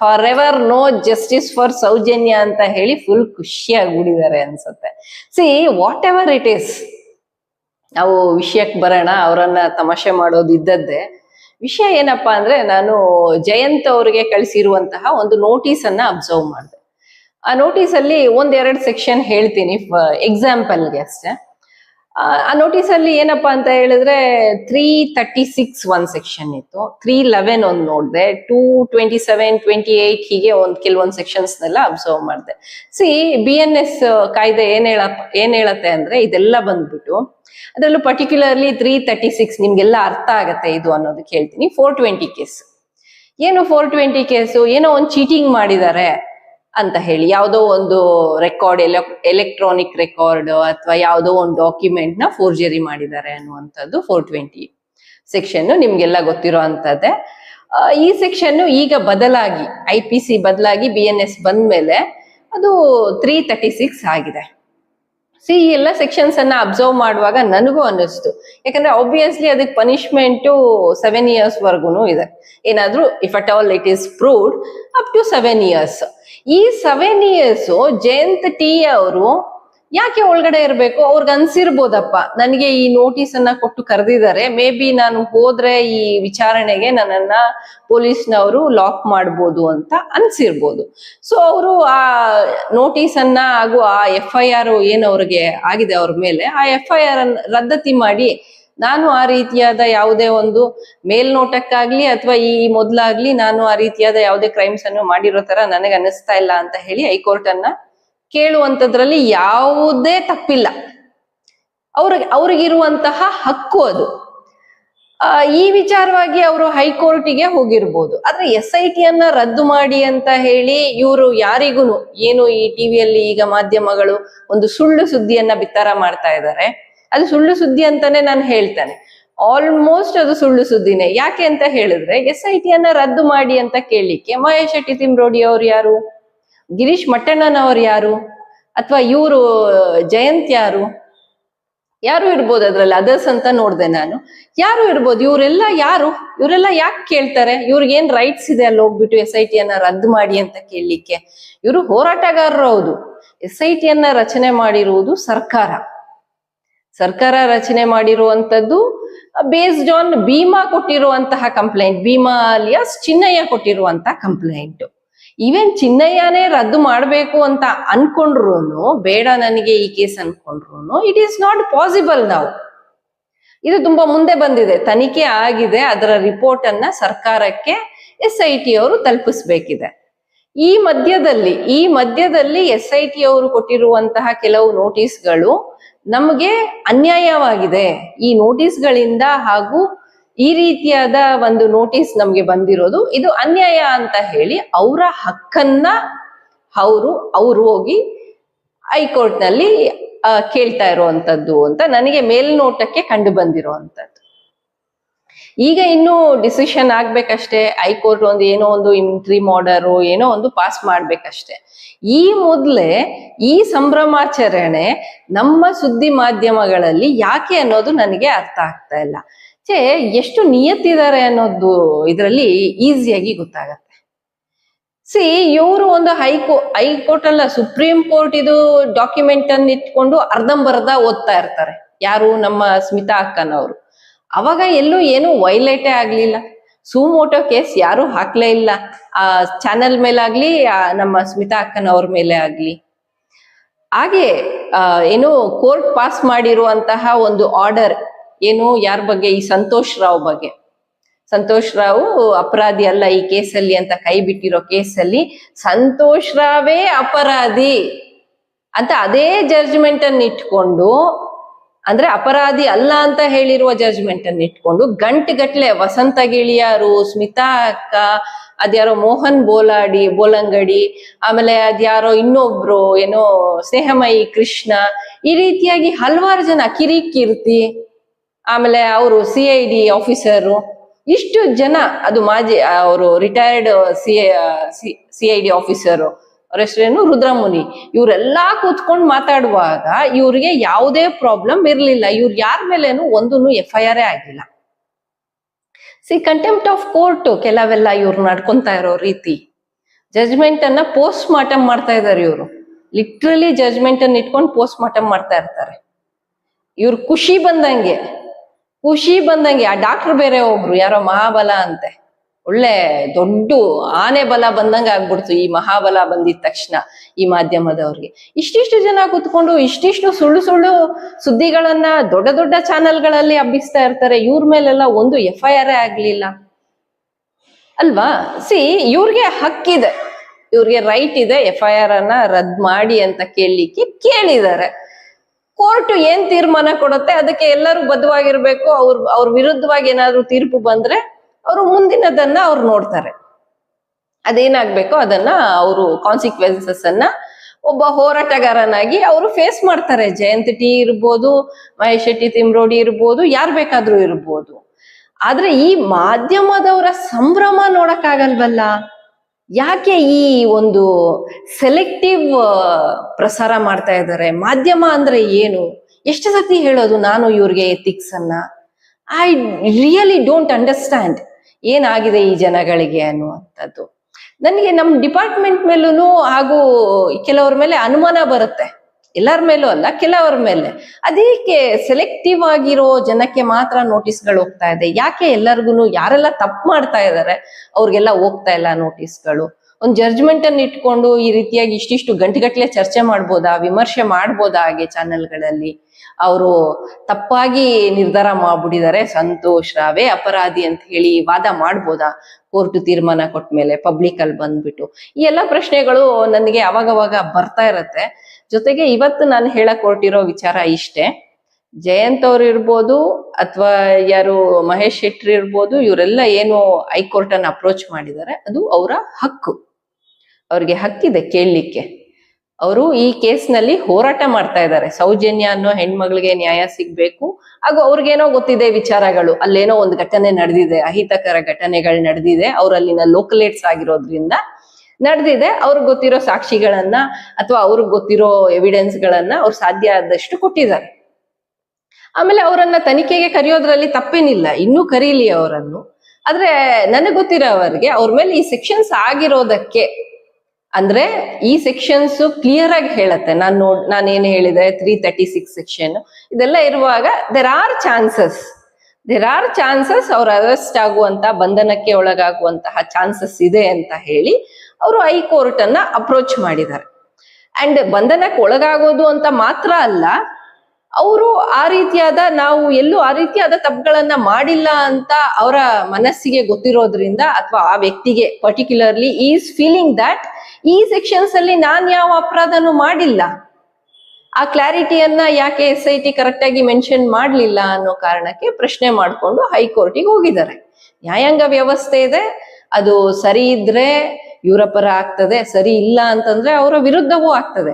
[SPEAKER 2] forever no justice for Sowjanya ಅಂತ ಹೇಳಿ ಫುಲ್ ಖುಷಿಯಾಗ್ಬಿಟ್ಟಿದ್ದಾರೆ ಅನ್ಸುತ್ತೆ. See whatever it is ನಾವು ವಿಷಯಕ್ಕೆ ಬರೋಣ, ಅವರನ್ನ ತಮಾಷೆ ಮಾಡೋದು ಇದ್ದದ್ದೇ. ವಿಷಯ ಏನಪ್ಪಾ ಅಂದ್ರೆ ನಾನು ಜಯಂತ್ ಅವರಿಗೆ ಕಳಿಸಿರುವಂತಹ ಒಂದು ನೋಟಿಸ್ ಅನ್ನ ಅಬ್ಸರ್ವ್ ಮಾಡಿದೆ. ಆ ನೋಟಿಸ್ ಅಲ್ಲಿ ಒಂದೆರಡು ಸೆಕ್ಷನ್ ಹೇಳ್ತೀನಿ ಎಕ್ಸಾಂಪಲ್ಗೆ ಅಷ್ಟೇ. ಆ, ನೋಟಿಸ್ ಅಲ್ಲಿ ಏನಪ್ಪಾ ಅಂತ ಹೇಳಿದ್ರೆ ತ್ರೀ ತರ್ಟಿ ಸಿಕ್ಸ್ ಒಂದ್ ಸೆಕ್ಷನ್ ಇತ್ತು. ತ್ರೀ ಲೆವೆನ್ ಒಂದ್ ನೋಡಿದೆ. Two twenty seven twenty eight ಹೀಗೆ ಒಂದ್ ಕೆಲವೊಂದ್ ಸೆಕ್ಷನ್ಸ್ ನೆಲ್ಲ ಅಬ್ಸರ್ವ್ ಮಾಡಿದೆ. ಸಿ ಬಿ ಎನ್ ಎಸ್ ಕಾಯ್ದೆ ಏನ್ ಹೇಳ ಏನ್ ಹೇಳತ್ತೆ ಅಂದ್ರೆ ಇದೆಲ್ಲ ಬಂದ್ಬಿಟ್ಟು ಅದರಲ್ಲೂ ಪರ್ಟಿಕ್ಯುಲರ್ಲಿ ತ್ರೀ ತರ್ಟಿ ಸಿಕ್ಸ್ ನಿಮ್ಗೆಲ್ಲ ಅರ್ಥ ಆಗತ್ತೆ ಇದು ಅನ್ನೋದಕ್ಕೆ ಹೇಳ್ತೀನಿ. ಫೋರ್ ಟ್ವೆಂಟಿ ಕೇಸ್ ಏನು ಫೋರ್ ಟ್ವೆಂಟಿ ಕೇಸು ಏನೋ ಒಂದು ಚೀಟಿಂಗ್ ಮಾಡಿದ್ದಾರೆ ಅಂತ ಹೇಳಿ, ಯಾವುದೋ ಒಂದು ರೆಕಾರ್ಡ್ ಎಲೆಕ್ಟ್ರಾನಿಕ್ ರೆಕಾರ್ಡ್ ಅಥವಾ ಯಾವುದೋ ಒಂದು ಡಾಕ್ಯುಮೆಂಟ್ನ ಫೋರ್ಜರಿ ಮಾಡಿದ್ದಾರೆ ಅನ್ನುವಂಥದ್ದು ಫೋರ್ ಟ್ವೆಂಟಿ ಸೆಕ್ಷನ್ ನಿಮ್ಗೆಲ್ಲ ಗೊತ್ತಿರೋ ಅಂತದ್ದೇ ಈ ಸೆಕ್ಷನ್ ಈಗ ಬದಲಾಗಿ ಐ ಪಿ ಸಿ ಬದಲಾಗಿ ಬಿ ಎನ್ ಎಸ್ ಬಂದ್ಮೇಲೆ ಅದು ತ್ರೀ ತರ್ಟಿ ಸಿಕ್ಸ್ ಆಗಿದೆ. ಸಿ ಈ ಎಲ್ಲ ಸೆಕ್ಷನ್ಸ್ ಅನ್ನ ಅಬ್ಸರ್ವ್ ಮಾಡುವಾಗ ನನಗೂ ಅನ್ನಿಸ್ತು. ಯಾಕಂದ್ರೆ ಆಬ್ವಿಯಸ್ಲಿ ಅದಕ್ಕೆ ಪನಿಷ್ಮೆಂಟ್ ಸೆವೆನ್ ಇಯರ್ಸ್ ವರ್ಗುನು ಇದೆ. ಏನಾದ್ರೂ if at all it is proved up to seven years ಈ ಸೆವೆನ್ ಇಯರ್ಸ್ ಜಯಂತ್ ಟಿ ಅವರು ಯಾಕೆ ಒಳಗಡೆ ಇರಬೇಕು? ಅವ್ರಿಗೆ ಅನ್ಸಿರ್ಬೋದಪ್ಪ. ನನಗೆ ಈ ನೋಟಿಸ್ ಅನ್ನ ಕೊಟ್ಟು ಕರೆದಿದ್ದಾರೆ. ಮೇ ಬಿ ನಾನು ಹೋದ್ರೆ ಈ ವಿಚಾರಣೆಗೆ ನನ್ನನ್ನ ಪೊಲೀಸ್ನವರು ಲಾಕ್ ಮಾಡ್ಬೋದು ಅಂತ ಅನ್ಸಿರ್ಬೋದು. ಸೊ ಅವರು ಆ ನೋಟಿಸ್ ಅನ್ನ ಹಾಗೂ ಆ ಎಫ್ ಐ ಆರ್ ಏನು ಅವ್ರಿಗೆ ಆಗಿದೆ ಅವ್ರ ಮೇಲೆ, ಆ ಎಫ್ ಐ ಆರ್ ಅನ್ನ ರದ್ದತಿ ಮಾಡಿ ನಾನು ಆ ರೀತಿಯಾದ ಯಾವುದೇ ಒಂದು ಮೇಲ್ನೋಟಕ್ಕಾಗ್ಲಿ ಅಥವಾ ಈ ಮೊದ್ಲಾಗ್ಲಿ ನಾನು ಆ ರೀತಿಯಾದ ಯಾವುದೇ ಕ್ರೈಮ್ಸ್ ಅನ್ನು ಮಾಡಿರೋ ತರ ನನಗೆ ಅನಿಸ್ತಾ ಇಲ್ಲ ಅಂತ ಹೇಳಿ ಹೈಕೋರ್ಟ್ ಅನ್ನ ಕೇಳುವಂತದ್ರಲ್ಲಿ ಯಾವುದೇ ತಪ್ಪಿಲ್ಲ. ಅವ್ರಿಗೆ ಅವ್ರಿಗಿರುವಂತಹ ಹಕ್ಕು ಅದು. ಈ ವಿಚಾರವಾಗಿ ಅವರು ಹೈಕೋರ್ಟಿಗೆ ಹೋಗಿರ್ಬೋದು. ಆದ್ರೆ ಎಸ್ ಐ ಟಿಯನ್ನ ರದ್ದು ಮಾಡಿ ಅಂತ ಹೇಳಿ ಇವರು ಯಾರಿಗೂ ಏನು ಈ ಟಿವಿಯಲ್ಲಿ ಈಗ ಮಾಧ್ಯಮಗಳು ಒಂದು ಸುಳ್ಳು ಸುದ್ದಿಯನ್ನ ಬಿತ್ತರ ಮಾಡ್ತಾ ಇದ್ದಾರೆ ಅದು ಸುಳ್ಳು ಸುದ್ದಿ ಅಂತಾನೆ ನಾನು ಹೇಳ್ತೇನೆ. ಆಲ್ಮೋಸ್ಟ್ ಅದು ಸುಳ್ಳು ಸುದ್ದಿನೇ. ಯಾಕೆ ಅಂತ ಹೇಳಿದ್ರೆ, ಎಸ್ ಐ ಟಿಯನ್ನ ರದ್ದು ಮಾಡಿ ಅಂತ ಕೇಳಲಿಕ್ಕೆ ಮಹೇಶ್ ಶೆಟ್ಟಿ ತಿಮ್ರೋಡಿ ಅವ್ರು ಯಾರು? ಗಿರೀಶ್ ಮಟ್ಟಣ್ಣನವ್ರು ಯಾರು? ಅಥವಾ ಇವರು ಜಯಂತ್ ಯಾರು? ಯಾರು ಇರ್ಬೋದು ಅದ್ರಲ್ಲಿ? ಅದರ್ಸ್ ಅಂತ ನೋಡಿದೆ ನಾನು. ಯಾರು ಇರ್ಬೋದು? ಇವರೆಲ್ಲ ಯಾರು? ಇವರೆಲ್ಲ ಯಾಕೆ ಕೇಳ್ತಾರೆ? ಇವ್ರಿಗೆ ಏನ್ ರೈಟ್ಸ್ ಇದೆ ಅಲ್ಲಿ ಹೋಗ್ಬಿಟ್ಟು ಎಸ್ ಐ ಟಿಯನ್ನ ರದ್ದು ಮಾಡಿ ಅಂತ ಕೇಳಲಿಕ್ಕೆ? ಇವರು ಹೋರಾಟಗಾರರು ಹೌದು. ಎಸ್ ಐ ಟಿಯನ್ನ ರಚನೆ ಮಾಡಿರುವುದು ಸರ್ಕಾರ. ಸರ್ಕಾರ ರಚನೆ ಮಾಡಿರುವಂತದ್ದು ಬೇಸ್ಡ್ ಆನ್ ಭೀಮಾ ಕೊಟ್ಟಿರುವಂತಹ ಕಂಪ್ಲೇಂಟ್ ಭೀಮಾ ಅಲಿಯಾಸ್ ಚಿನ್ನಯ್ಯ ಕೊಟ್ಟಿರುವಂತಹ ಕಂಪ್ಲೇಂಟ್ ಈವನ್ ಚಿನ್ನಯ್ಯನೇ ರದ್ದು ಮಾಡಬೇಕು ಅಂತ ಅನ್ಕೊಂಡ್ರು ಬೇಡ ನನಗೆ ಈ ಕೇಸ್ ಅನ್ಕೊಂಡ್ರು ಇಟ್ ಈಸ್ ನಾಟ್ ಪಾಸಿಬಲ್ ನಾವು ಇದು ತುಂಬಾ ಮುಂದೆ ಬಂದಿದೆ, ತನಿಖೆ ಆಗಿದೆ, ಅದರ ರಿಪೋರ್ಟ್ ಅನ್ನ ಸರ್ಕಾರಕ್ಕೆ ಎಸ್ ಐ ಟಿ ಅವರು ತಲುಪಿಸ್ಬೇಕಿದೆ. ಈ ಮಧ್ಯದಲ್ಲಿ ಈ ಮಧ್ಯದಲ್ಲಿ ಎಸ್ ಐ ಟಿ ಅವರು ಕೊಟ್ಟಿರುವಂತಹ ಕೆಲವು ನೋಟಿಸ್ಗಳು ನಮಗೆ ಅನ್ಯಾಯವಾಗಿದೆ. ಈ ನೋಟಿಸ್ಗಳಿಂದ ಹಾಗೂ ಈ ರೀತಿಯಾದ ಒಂದು ನೋಟಿಸ್ ನಮ್ಗೆ ಬಂದಿರೋದು, ಇದು ಅನ್ಯಾಯ ಅಂತ ಹೇಳಿ ಅವರ ಹಕ್ಕನ್ನ ಅವರು ಅವರು ಹೋಗಿ ಹೈಕೋರ್ಟ್ನಲ್ಲಿ ಕೇಳ್ತಾ ಇರುವಂತದ್ದು ಅಂತ ನನಗೆ ಮೇಲ್ನೋಟಕ್ಕೆ ಕಂಡು ಬಂದಿರುವಂತದ್ದು. ಈಗ ಇನ್ನು ಡಿಸಿಷನ್ ಆಗ್ಬೇಕಷ್ಟೇ. ಹೈಕೋರ್ಟ್ ಒಂದು ಏನೋ ಒಂದು ಇಂಟ್ರಿ ಆರ್ಡರ್ ಏನೋ ಒಂದು ಪಾಸ್ ಮಾಡ್ಬೇಕಷ್ಟೇ. ಈ ಮೊದಲೇ ಈ ಸಂಭ್ರಮಾಚರಣೆ ನಮ್ಮ ಸುದ್ದಿ ಮಾಧ್ಯಮಗಳಲ್ಲಿ ಯಾಕೆ ಅನ್ನೋದು ನನಗೆ ಅರ್ಥ ಆಗ್ತಾ ಇಲ್ಲ. ಛೇ, ಎಷ್ಟು ನಿಯತ್ತಿದ್ದಾರೆ ಅನ್ನೋದು ಇದರಲ್ಲಿ ಈಸಿಯಾಗಿ ಗೊತ್ತಾಗತ್ತೆ. ಸಿ ಇವರು ಒಂದು ಹೈಕೋ ಹೈಕೋರ್ಟ್ ಅಲ್ಲ ಸುಪ್ರೀಂ ಕೋರ್ಟ್ ಇದು ಡಾಕ್ಯುಮೆಂಟ್ ಅನ್ನು ಇಟ್ಕೊಂಡು ಅರ್ಧಂಬರ್ಧ ಓದ್ತಾ ಇರ್ತಾರೆ. ಯಾರು? ನಮ್ಮ ಸ್ಮಿತಾ ಅಕ್ಕನವರು. ಅವಾಗ ಎಲ್ಲೂ ಏನು ವೈಲೇಟೇ ಆಗ್ಲಿಲ್ಲ. ಸುಮೋಟೋ ಕೇಸ್ ಯಾರು ಹಾಕ್ಲೇ ಇಲ್ಲ. ಆ ಚಾನೆಲ್ ಮೇಲಾಗ್ಲಿ ಆಗಲಿ ನಮ್ಮ ಸ್ಮಿತಾ ಅಕ್ಕನವ್ರ ಮೇಲೆ ಆಗ್ಲಿ. ಹಾಗೆ ಏನು ಕೋರ್ಟ್ ಪಾಸ್ ಮಾಡಿರುವಂತಹ ಒಂದು ಆರ್ಡರ್ ಏನು ಯಾರ ಬಗ್ಗೆ? ಈ ಸಂತೋಷ್ ರಾವ್ ಬಗ್ಗೆ. ಸಂತೋಷ್ ರಾವ್ ಅಪರಾಧಿ ಅಲ್ಲ ಈ ಕೇಸಲ್ಲಿ ಅಂತ ಕೈ ಬಿಟ್ಟಿರೋ ಕೇಸಲ್ಲಿ ಸಂತೋಷ್ ರಾವೇ ಅಪರಾಧಿ ಅಂತ ಅದೇ ಜಡ್ಜ್ಮೆಂಟ್ ಅನ್ನ ಇಟ್ಕೊಂಡು ಅಂದ್ರೆ ಅಪರಾಧಿ ಅಲ್ಲ ಅಂತ ಹೇಳಿರುವ ಜಡ್ಜ್ಮೆಂಟ್ ಅನ್ನು ಇಟ್ಕೊಂಡು ಗಂಟೆಗಟ್ಲೆ ವಸಂತ ಗಿಳಿಯಾರು, ಸ್ಮಿತಾ ಅಕ್ಕ, ಅದ್ಯಾರೋ ಮೋಹನ್ ಬೋಲಾಡಿ, ಬೋಲಂಗಡಿ, ಆಮೇಲೆ ಅದ್ಯಾರೋ ಇನ್ನೊಬ್ರು, ಏನೋ ಸ್ನೇಹಮಯಿ ಕೃಷ್ಣ, ಈ ರೀತಿಯಾಗಿ ಹಲವಾರು ಜನ, ಕಿರಿ ಕೀರ್ತಿ, ಆಮೇಲೆ ಅವರು ಸಿ ಐ ಡಿ ಆಫೀಸರು ಇಷ್ಟು ಜನ, ಅದು ಮಾಜಿ ಅವರು retired C C I D officer ಅವ್ರ ರುದ್ರಮುನಿ. ಇವರೆಲ್ಲಾ ಕೂತ್ಕೊಂಡು ಮಾತಾಡುವಾಗ ಇವ್ರಿಗೆ ಯಾವುದೇ ಪ್ರಾಬ್ಲಮ್ ಇರಲಿಲ್ಲ. ಇವ್ರು ಯಾರ ಮೇಲೇನು ಒಂದೂ ಎಫ್ ಐ ಆರ್ ಆಗಿಲ್ಲ. ಸಿ ಕಂಟೆಂಪ್ಟ್ ಆಫ್ ಕೋರ್ಟ್ ಕೆಲವೆಲ್ಲ ಇವ್ರು ನಡ್ಕೊಂತಾ ಇರೋ ರೀತಿ. ಜಜ್ಮೆಂಟ್ ಅನ್ನ ಪೋಸ್ಟ್ ಮಾರ್ಟಮ್ ಮಾಡ್ತಾ ಇದ್ದಾರೆ ಇವರು. ಲಿಟ್ರಲಿ ಜಜ್ಮೆಂಟ್ ಅನ್ನ ಇಟ್ಕೊಂಡು ಪೋಸ್ಟ್ ಮಾರ್ಟಮ್ ಮಾಡ್ತಾ ಇರ್ತಾರೆ. ಇವ್ರು ಖುಷಿ ಬಂದಂಗೆ. ಖುಷಿ ಬಂದಂಗೆ. ಆ ಡಾಕ್ಟರ್ ಬೇರೆ ಒಬ್ರು, ಯಾರೋ ಮಹಾಬಲ ಅಂತೆ. ಒಳ್ಳೆ ದೊಡ್ಡ ಆನೆ ಬಲ ಬಂದಂಗ ಆಗ್ಬಿಡ್ತು. ಈ ಮಹಾಬಲ ಬಂದಿದ ತಕ್ಷಣ ಈ ಮಾಧ್ಯಮದವ್ರಿಗೆ. ಇಷ್ಟಿಷ್ಟು ಜನ ಕೂತ್ಕೊಂಡು ಇಷ್ಟಿಷ್ಟು ಸುಳ್ಳು ಸುಳ್ಳು ಸುದ್ದಿಗಳನ್ನ ದೊಡ್ಡ ದೊಡ್ಡ ಚಾನೆಲ್ಗಳಲ್ಲಿ ಹಬ್ಬಿಸ್ತಾ ಇರ್ತಾರೆ. ಇವ್ರ ಮೇಲೆಲ್ಲ ಒಂದು ಎಫ್ ಐ ಆರ್ ಆಗ್ಲಿಲ್ಲ. ಅಲ್ವಾ? ಸಿ, ಇವ್ರಿಗೆ ಹಕ್ಕಿದೆ ಇವ್ರಿಗೆ ರೈಟ್ ಇದೆ ಎಫ್ ಐ ಆರ್ ಅನ್ನ ರದ್ ಮಾಡಿ ಅಂತ ಕೇಳಲಿಕ್ಕೆ ಕೇಳಿದ್ದಾರೆ. ಕೋರ್ಟ್ ಏನ್ ತೀರ್ಮಾನ ಕೊಡುತ್ತೆ? ಅದಕ್ಕೆ ಎಲ್ಲರೂ ಬದ್ಧವಾಗಿರ್ಬೇಕು. ಅವ್ರ ಅವ್ರ ವಿರುದ್ಧವಾಗಿ ಏನಾದ್ರು ತೀರ್ಪು ಬಂದ್ರೆ ಅವರು ಮುಂದಿನದನ್ನ ಅವ್ರು ನೋಡ್ತಾರೆ. ಅದೇನಾಗ್ಬೇಕೋ ಅದನ್ನ ಅವರು ಕಾನ್ಸಿಕ್ವೆನ್ಸಸ್ ಅನ್ನ ಒಬ್ಬ ಹೋರಾಟಗಾರನಾಗಿ ಅವರು ಫೇಸ್ ಮಾಡ್ತಾರೆ. ಜಯಂತ್ ಟಿ ಇರ್ಬೋದು, ಮಹೇಶ್ ಶೆಟ್ಟಿ, ತಿಮ್ರೋಡಿ ಇರ್ಬೋದು, ಯಾರು ಬೇಕಾದ್ರೂ ಇರ್ಬೋದು. ಆದ್ರೆ ಈ ಮಾಧ್ಯಮದವರ ಸಂಭ್ರಮ ನೋಡಕ್ಕಾಗಲ್ವಲ್ಲ? ಯಾಕೆ ಈ ಒಂದು ಸೆಲೆಕ್ಟಿವ್ ಪ್ರಸಾರ ಮಾಡ್ತಾ ಇದ್ದಾರೆ? ಮಾಧ್ಯಮ ಅಂದ್ರೆ ಏನು? ಎಷ್ಟು ಸತಿ ಹೇಳೋದು, ನಾನು ಇವ್ರಿಗೆ ಎಥಿಕ್ಸ್ ಅನ್ನ? ಐ ರಿಯಲಿ ಡೋಂಟ್ ಅಂಡರ್ಸ್ಟ್ಯಾಂಡ್ ಏನಾಗಿದೆ ಈ ಜನಗಳಿಗೆ ಅನ್ನುವಂಥದ್ದು. ನನಗೆ ನಮ್ಮ ಡಿಪಾರ್ಟ್ಮೆಂಟ್ ಮೇಲೂ ಹಾಗೂ ಕೆಲವ್ರ ಮೇಲೆ ಅನುಮಾನ ಬರುತ್ತೆ. ಎಲ್ಲರ ಮೇಲೂ ಅಲ್ಲ, ಕೆಲವರ ಮೇಲೆ. ಅದಕ್ಕೆ ಸೆಲೆಕ್ಟಿವ್ ಆಗಿರೋ ಜನಕ್ಕೆ ಮಾತ್ರ ನೋಟಿಸ್ಗಳು ಹೋಗ್ತಾ ಇದೆ? ಯಾಕೆ ಎಲ್ಲರಿಗೂ ಯಾರೆಲ್ಲ ತಪ್ಪು ಮಾಡ್ತಾ ಇದ್ದಾರೆ ಅವ್ರಿಗೆಲ್ಲ ಹೋಗ್ತಾ ಇಲ್ಲ ನೋಟಿಸ್ಗಳು? ಒಂದು ಜಡ್ಜ್ಮೆಂಟ್ ಅನ್ನು ಇಟ್ಕೊಂಡು ಈ ರೀತಿಯಾಗಿ ಇಷ್ಟಿಷ್ಟು ಗಂಟೆಗಟ್ಟಲೆ ಚರ್ಚೆ ಮಾಡ್ಬೋದಾ, ವಿಮರ್ಶೆ ಮಾಡ್ಬೋದಾ ಹಾಗೆ ಚಾನೆಲ್ಗಳಲ್ಲಿ ಅವರು ತಪ್ಪಾಗಿ ನಿರ್ಧಾರ ಮಾಡ್ಬಿಟ್ಟಿದ್ದಾರೆ. ಸಂತೋಷ್ ರಾವೇ ಅಪರಾಧಿ ಅಂತ ಹೇಳಿ ವಾದ ಮಾಡ್ಬೋದಾ? ಕೋರ್ಟ್ ತೀರ್ಮಾನ ಕೊಟ್ಟ ಮೇಲೆ ಪಬ್ಲಿಕ್ ಅಲ್ಲಿ ಬಂದ್ಬಿಟ್ಟು. ಈ ಎಲ್ಲ ಪ್ರಶ್ನೆಗಳು ನನಗೆ ಅವಾಗವಾಗ ಬರ್ತಾ ಇರತ್ತೆ. ಜೊತೆಗೆ ಇವತ್ತು ನಾನು ಹೇಳಕ್ ಹೊರಟಿರೋ ವಿಚಾರ ಇಷ್ಟೇ. ಜಯಂತ್ ಅವ್ರು ಇರ್ಬೋದು ಅಥವಾ ಯಾರು ಮಹೇಶ್ ಶೆಟ್ಟಿ ಇರ್ಬೋದು, ಇವರೆಲ್ಲ ಏನು ಹೈಕೋರ್ಟ್ ಅನ್ನ ಅಪ್ರೋಚ್ ಮಾಡಿದ್ದಾರೆ, ಅದು ಅವರ ಹಕ್ಕು. ಅವ್ರಿಗೆ ಹಕ್ಕಿದೆ ಕೇಳಲಿಕ್ಕೆ. ಅವರು ಈ ಕೇಸ್ನಲ್ಲಿ ಹೋರಾಟ ಮಾಡ್ತಾ ಇದ್ದಾರೆ. ಸೌಜನ್ಯ ಅನ್ನೋ ಹೆಣ್ಮಗಳಿಗೆ ನ್ಯಾಯ ಸಿಗ್ಬೇಕು. ಹಾಗೂ ಅವ್ರಿಗೇನೋ ಗೊತ್ತಿದೆ ವಿಚಾರಗಳು. ಅಲ್ಲೇನೋ ಒಂದು ಘಟನೆ ನಡೆದಿದೆ. ಅಹಿತಕರ ಘಟನೆಗಳು ನಡೆದಿದೆ. ಅವರಲ್ಲಿನ ಲೋಕಲೇಟ್ಸ್ ಆಗಿರೋದ್ರಿಂದ ನಡೆದಿದೆ. ಅವ್ರಿಗೆ ಗೊತ್ತಿರೋ ಸಾಕ್ಷಿಗಳನ್ನ ಅಥವಾ ಅವ್ರಿಗೆ ಗೊತ್ತಿರೋ ಎವಿಡೆನ್ಸ್ ಗಳನ್ನ ಅವ್ರು ಸಾಧ್ಯ ಆದಷ್ಟು ಕೊಟ್ಟಿದ್ದಾರೆ. ಆಮೇಲೆ ಅವರನ್ನ ತನಿಖೆಗೆ ಕರೆಯೋದ್ರಲ್ಲಿ ತಪ್ಪೇನಿಲ್ಲ. ಇನ್ನೂ ಕರೀಲಿ ಅವರನ್ನು. ಆದ್ರೆ ನನಗೆ ಗೊತ್ತಿರೋವರೆಗೆ ಅವ್ರ ಮೇಲೆ ಈ ಸೆಕ್ಷನ್ಸ್ ಆಗಿರೋದಕ್ಕೆ ಅಂದ್ರೆ ಈ ಸೆಕ್ಷನ್ಸ್ ಕ್ಲಿಯರ್ ಆಗಿ ಹೇಳತ್ತೆ. ನಾನು ನೋಡ್, ನಾನು ಏನ್ ಹೇಳಿದೆ? ತ್ರೀ ತರ್ಟಿ ಸಿಕ್ಸ್ ಸೆಕ್ಷನ್ ಇದೆಲ್ಲ ಇರುವಾಗ there are chances there are chances ಅವ್ರು ಅರೆಸ್ಟ್ ಆಗುವಂತ, ಬಂಧನಕ್ಕೆ ಒಳಗಾಗುವಂತಹ ಚಾನ್ಸಸ್ ಇದೆ ಅಂತ ಹೇಳಿ ಅವರು ಹೈಕೋರ್ಟ್ ಅನ್ನ ಅಪ್ರೋಚ್ ಮಾಡಿದ್ದಾರೆ. ಅಂಡ್ ಬಂಧನಕ್ಕೆ ಒಳಗಾಗೋದು ಅಂತ ಮಾತ್ರ ಅಲ್ಲ, ಅವರು ಆ ರೀತಿಯಾದ, ನಾವು ಎಲ್ಲೂ ಆ ರೀತಿಯಾದ ತಪ್ಪುಗಳನ್ನ ಮಾಡಿಲ್ಲ ಅಂತ ಅವರ ಮನಸ್ಸಿಗೆ ಗೊತ್ತಿರೋದ್ರಿಂದ ಅಥವಾ ಆ ವ್ಯಕ್ತಿಗೆ ಪರ್ಟಿಕ್ಯುಲರ್ಲಿ ಈಸ್ ಫೀಲಿಂಗ್ ದಟ್ ಈ ಸೆಕ್ಷನ್ಸ್ ಅಲ್ಲಿ ನಾನ್ ಯಾವ ಅಪರಾಧನೂ ಮಾಡಿಲ್ಲ. ಆ ಕ್ಲಾರಿಟಿಯನ್ನ ಯಾಕೆ ಎಸ್ ಐ ಟಿ ಕರೆಕ್ಟ್ ಆಗಿ ಮೆನ್ಷನ್ ಮಾಡ್ಲಿಲ್ಲ ಅನ್ನೋ ಕಾರಣಕ್ಕೆ ಪ್ರಶ್ನೆ ಮಾಡ್ಕೊಂಡು ಹೈಕೋರ್ಟಿಗೆ ಹೋಗಿದ್ದಾರೆ. ನ್ಯಾಯಾಂಗ ವ್ಯವಸ್ಥೆ ಇದೆ, ಅದು ಸರಿ ಇದ್ರೆ ಇವರ ಪರ ಆಗ್ತದೆ, ಸರಿ ಇಲ್ಲ ಅಂತಂದ್ರೆ ಅವರ ವಿರುದ್ಧವೂ ಆಗ್ತದೆ.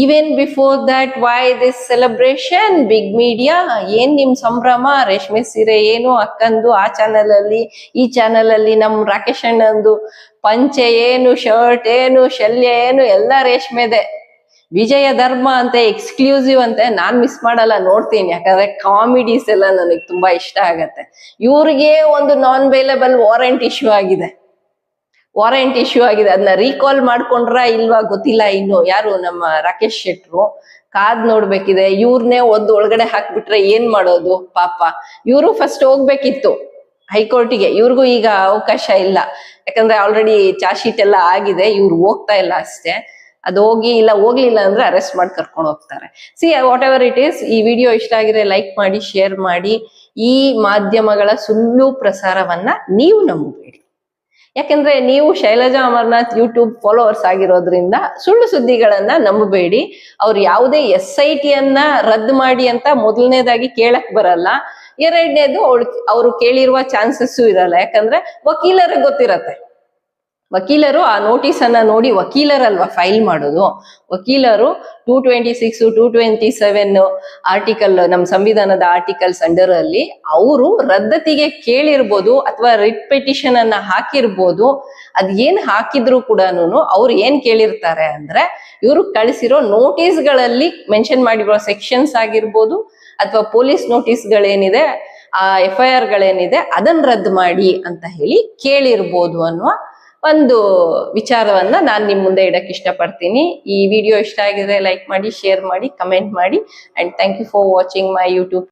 [SPEAKER 2] Even before that why this celebration big media ಏನ್ ನಿಮ್ ಸಂಭ್ರಮ? ರೇಷ್ಮೆ ಸೀರೆ ಏನು? ಅಕ್ಕಂದು, ಆ ಚಾನೆಲ್ ಅಲ್ಲಿ, ಈ ಚಾನೆಲ್ ಅಲ್ಲಿ ನಮ್ ರಾಕೇಶ್ ಅಣ್ಣಂದು ಪಂಚೆ ಏನು ಶರ್ಟ್ ಏನು, ಶಲ್ಯ ಏನು, ಎಲ್ಲ ರೇಷ್ಮೆದೆ. ವಿಜಯ ಧರ್ಮ ಅಂತ ಎಕ್ಸ್ಕ್ಲೂಸಿವ್ ಅಂತೆ, ನಾನ್ ಮಿಸ್ ಮಾಡಲ್ಲ, ನೋಡ್ತೀನಿ. ಯಾಕಂದ್ರೆ ಕಾಮಿಡೀಸ್ ಎಲ್ಲ ನನಗೆ ತುಂಬಾ ಇಷ್ಟ ಆಗತ್ತೆ. ಇವ್ರಿಗೆ ಒಂದು ನಾನ್ ಅವೈಲೇಬಲ್ ವಾರಂಟ್ ಇಶ್ಯೂ ಆಗಿದೆ. ವಾರೆಂಟ್ ಇಶ್ಯೂ ಆಗಿದೆ. ಅದನ್ನ ರೀಕಾಲ್ ಮಾಡ್ಕೊಂಡ್ರ ಇಲ್ವಾ ಗೊತ್ತಿಲ್ಲ ಇನ್ನು. ಯಾರು ನಮ್ಮ ರಾಕೇಶ್ ಶೆಟ್ರು? ಕಾದ್ ನೋಡ್ಬೇಕಿದೆ. ಇವ್ರನ್ನೇ ಒಂದು ಒಳಗಡೆ ಹಾಕ್ಬಿಟ್ರೆ ಏನ್ ಮಾಡೋದು? ಪಾಪ. ಇವರು ಫಸ್ಟ್ ಹೋಗ್ಬೇಕಿತ್ತು ಹೈಕೋರ್ಟಿಗೆ. ಇವ್ರಿಗೂ ಈಗ ಅವಕಾಶ ಇಲ್ಲ. ಯಾಕಂದ್ರೆ ಆಲ್ರೆಡಿ ಚಾರ್ಜ್ ಶೀಟ್ ಎಲ್ಲ ಆಗಿದೆ. ಇವ್ರು ಹೋಗ್ತಾ ಇಲ್ಲ ಅಷ್ಟೇ. ಅದು ಹೋಗಿ ಇಲ್ಲ, ಹೋಗ್ಲಿಲ್ಲ ಅಂದ್ರೆ ಅರೆಸ್ಟ್ ಮಾಡಿ ಕರ್ಕೊಂಡು ಹೋಗ್ತಾರೆ. See whatever it is ಈ ವಿಡಿಯೋ ಇಷ್ಟ ಆಗಿದ್ರೆ ಲೈಕ್ ಮಾಡಿ ಶೇರ್ ಮಾಡಿ. ಈ ಮಾಧ್ಯಮಗಳ ಸುಳ್ಳು ಪ್ರಸಾರವನ್ನ ನೀವು ನಂಬಬೇಡಿ. ಯಾಕಂದ್ರೆ ನೀವು ಶೈಲಜಾ ಅಮರ್ನಾಥ್ ಯೂಟ್ಯೂಬ್ ಫಾಲೋವರ್ಸ್ ಆಗಿರೋದ್ರಿಂದ ಸುಳ್ಳು ಸುದ್ದಿಗಳನ್ನ ನಂಬಬೇಡಿ. ಅವ್ರು ಯಾವುದೇ ಎಸ್ ಐ ಟಿಯನ್ನ ರದ್ದು ಮಾಡಿ ಅಂತ ಮೊದಲನೇದಾಗಿ ಕೇಳಕ್ ಬರಲ್ಲ. ಎರಡನೇದು ಅವ್ಳು ಅವರು ಕೇಳಿರುವ ಚಾನ್ಸಸ್ಸು ಇರಲ್ಲ. ಯಾಕಂದ್ರೆ ವಕೀಲರಿಗೆ ಗೊತ್ತಿರತ್ತೆ. ವಕೀಲರು ಆ ನೋಟಿಸ್ ಅನ್ನ ನೋಡಿ ವಕೀಲರಲ್ವಾ ಫೈಲ್ ಮಾಡೋದು? ವಕೀಲರು two twenty six two twenty seven article ನಮ್ಮ ಸಂವಿಧಾನದ ಆರ್ಟಿಕಲ್ಸ್ ಅಂಡರ್ ಅಲ್ಲಿ ಅವರು ರದ್ದತಿಗೆ ಕೇಳಿರ್ಬೋದು ಅಥವಾ ರಿಟ್ ಪಿಟಿಷನ್ ಅನ್ನ ಹಾಕಿರ್ಬೋದು. ಅದ್ ಏನ್ ಹಾಕಿದ್ರು ಕೂಡ ಅವ್ರು ಏನ್ ಕೇಳಿರ್ತಾರೆ ಅಂದ್ರೆ ಇವರು ಕಳಿಸಿರೋ ನೋಟಿಸ್ಗಳಲ್ಲಿ ಮೆನ್ಷನ್ ಮಾಡಿರೋ ಸೆಕ್ಷನ್ಸ್ ಆಗಿರ್ಬೋದು ಅಥವಾ ಪೊಲೀಸ್ ನೋಟಿಸ್ಗಳೇನಿದೆ, ಆ ಎಫ್ ಐ ಆರ್ ಗಳೇನಿದೆ ಅದನ್ನ ರದ್ದು ಮಾಡಿ ಅಂತ ಹೇಳಿ ಕೇಳಿರ್ಬೋದು ಅನ್ನುವ ಒಂದು ವಿಚಾರವನ್ನ ನಾನು ನಿಮ್ ಮುಂದೆ ಇಡಕ್ ಇಷ್ಟಪಡ್ತೀನಿ. ಈ ವಿಡಿಯೋ ಇಷ್ಟ ಆಗಿದ್ರೆ ಲೈಕ್ ಮಾಡಿ ಶೇರ್ ಮಾಡಿ ಕಮೆಂಟ್ ಮಾಡಿ and thank you for watching my YouTube